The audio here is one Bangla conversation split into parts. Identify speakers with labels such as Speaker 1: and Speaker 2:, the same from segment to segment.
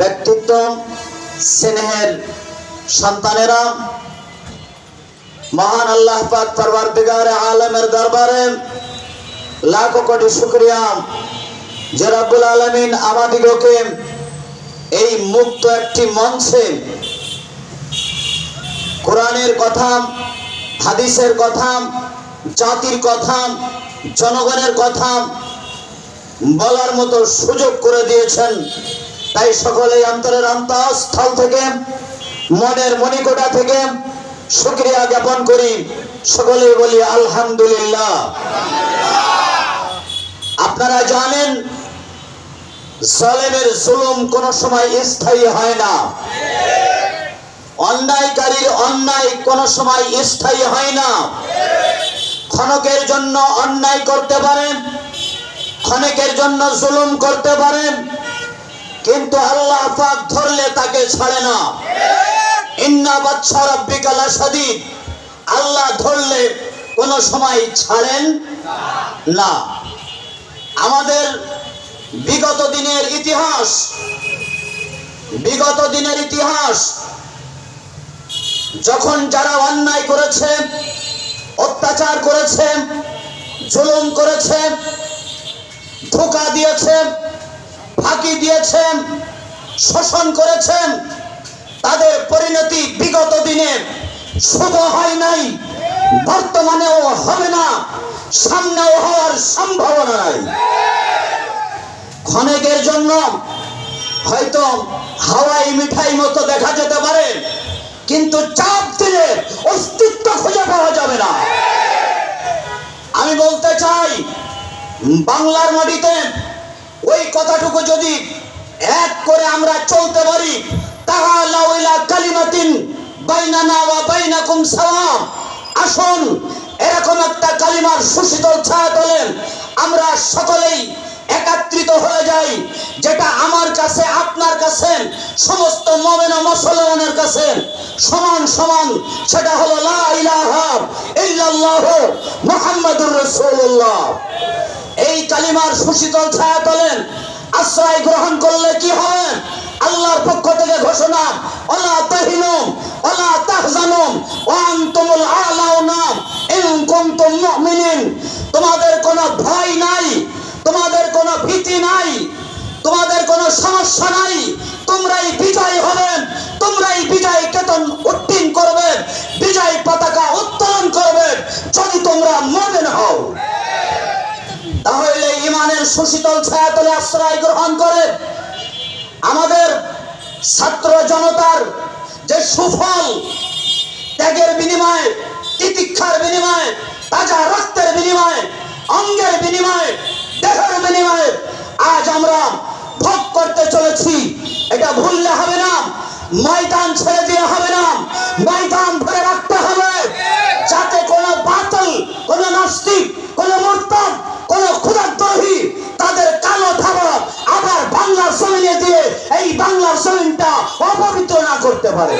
Speaker 1: ব্যক্তিত্ব, স্নেহের সন্তানেরা, মহান আল্লাহ পাক পরওয়ারদিগার আলমের দরবারে লাখো কোটি শুকরিয়া। যে রব্বুল আলমিন আমাদিগকে এই মুক্ত একটি মঞ্চে কোরআনের কথা, হাদিসের কথা, জাতির কথা, জনগণের কথা বলার মতো সুযোগ করে দিয়েছেন। তাই সকলে অন্তরের অন্তঃস্থল থেকে, মনের মণিকোটা থেকে শুক্রিয়া জ্ঞাপন করি। সকলেই বলি, আলহামদুলিল্লাহ। আপনারা জানেন, জলেমের জুলুম কোন সময় স্থায়ী হয় না। অন্যায়কারীর অন্যায় কোন সময় স্থায়ী হয় না। ক্ষণকের জন্য অন্যায় করতে পারেন, ক্ষণিকের জন্য জুলুম করতে পারেন কিন্তু আল্লাহ পাক ধরলে তাকে ছাড়ে না। ইন্না বাচ্চা রব্বিকা লাসাদিদ আল্লাহ ধরলে কোনো সময় ছাড়েন না। আমাদের বিগত দিনের ইতিহাস, বিগত দিনের ইতিহাস, যখন যারা অন্যায় করেছে, অত্যাচার করেছে, জুলুম করেছে, ধোকা দিয়েছেন ফাঁকি দিয়েছেন, শোষণ করেছেন, তাদের পরিণতি বিগত দিনে শুভ হয় নাই, বর্তমানেও হবে না, সামনেও হওয়ার সম্ভাবনা নাই। ক্ষণিকের জন্য হয়তো হাওয়াই মিঠাই মতো দেখা যেতে পারে, কিন্তু চাপ দিলে অস্তিত্ব খুঁজে পাওয়া যাবে না। আমি বলতে চাই, বাংলার মাটিতে ওই কথাটুকু যদি এক করে আমরা চলতে পারি কালিমাতিন বাইনানা বাইনাকুম আসুন, এরকম একটা কালিমার সুশীতল ছায়া তোলেন। আমরা সকলেই একাত্রিত হয়ে যাই, যেটা আমার কাছে, আপনার কাছে সমস্ত মমেন মুসলমানের কাছে সমান সমান, সেটা হলো লা ইলাহা ইল্লাল্লাহ এই কালিমার সুশীতল ছায়া তোলেন আশ্রয় গ্রহণ করলে কি হবে? আল্লাহর পক্ষ থেকে ঘোষণা তাহিনুম তাহজানুম তোমাদের কোনো ভয় নাই, তোমাদের কোনো ভীতি নাই। তোমাদের কোনো সমস্যা নাই। তোমরাই বিজয় হবেন। তোমরাই বিজয় কেতন উত্তীর্ণ করবে বিজয় পতাকা উত্তোলন করবে যদি তোমরা মমেন হও। তাহলে ইমানের সুশীতল ছায়াতলে আশ্রয় গ্রহণ করে আমাদের ছাত্র জনতার যে সুফল ত্যাগের বিনিময়ে, তিতিক্ষার বিনিময়ে, তাজা রক্তের বিনিময়ে, অঙ্গের বিনিময়ে, দেহের বিনিময়ে আজ আমরা ভোগ করতে চলেছি এটা ভুললে হবে না। ময়দান ছেড়ে দিয়ে হবে না। ময়দান ধরে রাখতে হবে। যাতে কোনো বাতল, কোনো নাস্তিক, কোনো মুরতাদ, কোনো ক্ষুদাদ্রোহী তাদের কালো থাবা আবার বাংলার জমিনে দিয়ে এই বাংলার জমিনটা অপবিত্র না করতে পারে।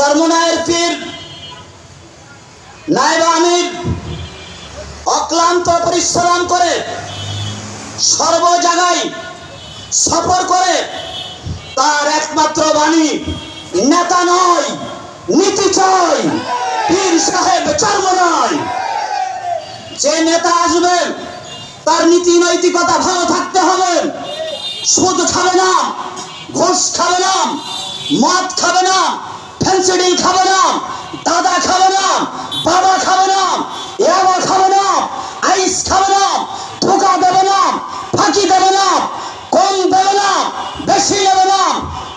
Speaker 1: চরমনায়ের পীর, নায়েব আমির, অক্লান্ত পরিশ্রম করে সর্ব জায়গায় সফর করে তার একমাত্র বাণী, নেতা নয়, নীতি চাই। পীর সাহেব চর্ম নয় যে নেতা আসবেন তার নীতি নৈতিকতা ভালো থাকতে হবে। সুদ খাবে না, ঘুষ খাবে না, মদ খাবে না। ফেন্সিডিল খাবে না দাদা খাবে না বাবা খাবে না ইয়াবা খাবে না আইস খাবে না ধোকা দেবে না ফাঁকি দেবে না কম দেবে না বেশি নেবে না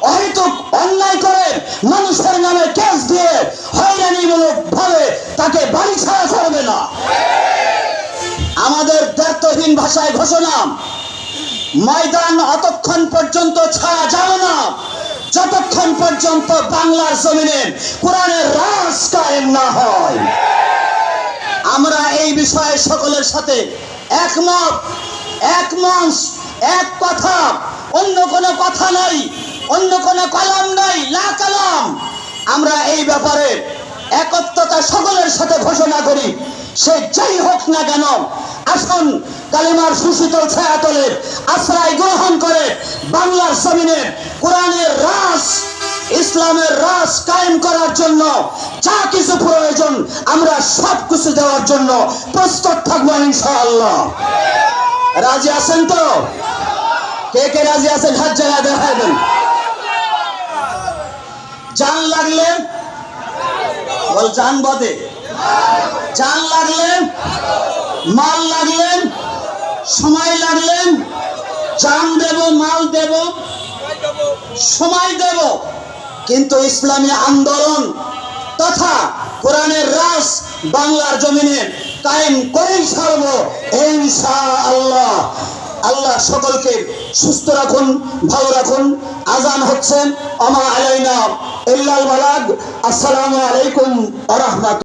Speaker 1: অহেতুক অন্যায় করে মানুষের নামে কেস দিয়ে হয়রানিমূলক ভাবে তাকে বাড়ি ছাড়া করবে না। আমাদের দায়িত্বহীন ভাষায় ঘোষণা, ময়দান অতক্ষণ পর্যন্ত ছাড়া যাবে না। যতক্ষণ পর্যন্ত বাংলার জমিনে কোরআনের রাজ কায়েম না হয়, আমরা এই বিষয়ে সকলের সাথে একমত, এক মঞ্চ, এক কথা, অন্য কোনো কথা নাই, অন্য কোনো কলম নাই, লা কালাম। আমরা এই ব্যাপারে একত্রতা সকলের সাথে ঘোষণা করি, সে যাই হোক না কেন আসুন কালিমার সুশীতল ছায়াতলে আশ্রয় গ্রহণ করে বাংলার জমিনে কোরআনের রাস, ইসলামের রাস কায়েম করার জন্য যা কিছু প্রয়োজন আমরা সব কিছু দেওয়ার জন্য প্রস্তুত থাকব ইনশাআল্লাহ। রাজি আছেন তো? কে কে রাজি আছেন? হাত জায়গা দেখাবেন জান লাগলে, বল জান বাদে। জান লাগলেন মাল লাগলেন, সময় লাগলেন, জান দেব, মাল দেব, সময় দেব। কিন্তু ইসলামী আন্দোলন তথা কোরআনের রাস বাংলার জমিনে কায়েম করেই ছাড়ব ইনশা আল্লাহ আল্লাহ সকলকে সুস্থ রাখুন, ভালো রাখুন। আজান হচ্ছেন আমা আলাইনা ইল্লাল বালাগ। আসসালামু আলাইকুম রাহমাতুল্লাহ